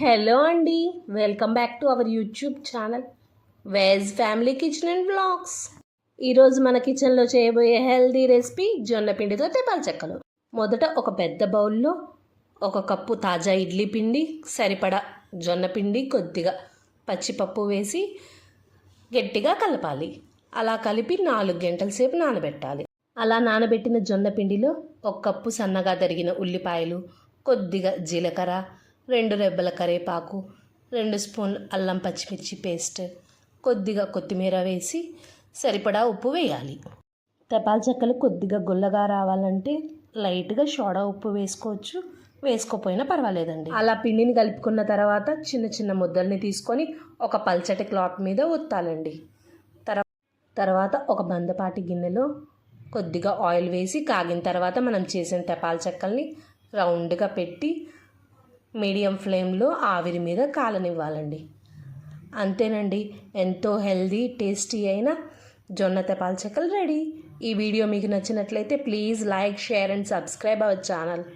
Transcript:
Hello అండి welcome back to our YouTube channel veg family kitchen and blogs ఈరోజు మన కిచెన్లో చేయబోయే హెల్దీ రెసిపీ జొన్న పిండితో తెపాల చెక్కలు. మొదట ఒక పెద్ద బౌల్లో ఒక కప్పు తాజా ఇడ్లీ పిండి సరిపడా జొన్న పిండి కొద్దిగా పచ్చిపప్పు వేసి గట్టిగా కలపాలి. అలా కలిపి నాలుగు గంటల సేపు నానబెట్టాలి. అలా నానబెట్టిన జొన్న పిండిలో ఒక కప్పు సన్నగా తరిగిన ఉల్లిపాయలు కొద్దిగా జీలకర్ర రెండు రెబ్బల కరివేపాకు రెండు స్పూన్లు అల్లం పచ్చిమిర్చి పేస్ట్ కొద్దిగా కొత్తిమీర వేసి సరిపడా ఉప్పు వేయాలి. తపాల్ చెక్కలు కొద్దిగా గుల్లగా రావాలంటే లైట్గా సోడా ఉప్పు వేసుకోవచ్చు. వేసుకోపోయినా పర్వాలేదండి. అలా పిండిని కలుపుకున్న తర్వాత చిన్న చిన్న ముద్దల్ని తీసుకొని ఒక పల్చటి క్లాత్ మీద ఒత్తాలండి. తర్వాత ఒక బందపాటి గిన్నెలో కొద్దిగా ఆయిల్ వేసి కాగిన తర్వాత మనం చేసిన తపాల చెక్కల్ని రౌండ్గా పెట్టి మీడియం ఫ్లేమ్లో ఆవిరి మీద కాలనివ్వాలండి. అంతేనండి ఎంతో హెల్దీ టేస్టీ అయిన జొన్న తెపాల చెక్కలు రెడీ. ఈ వీడియో మీకు నచ్చినట్లయితే please like share and subscribe our channel.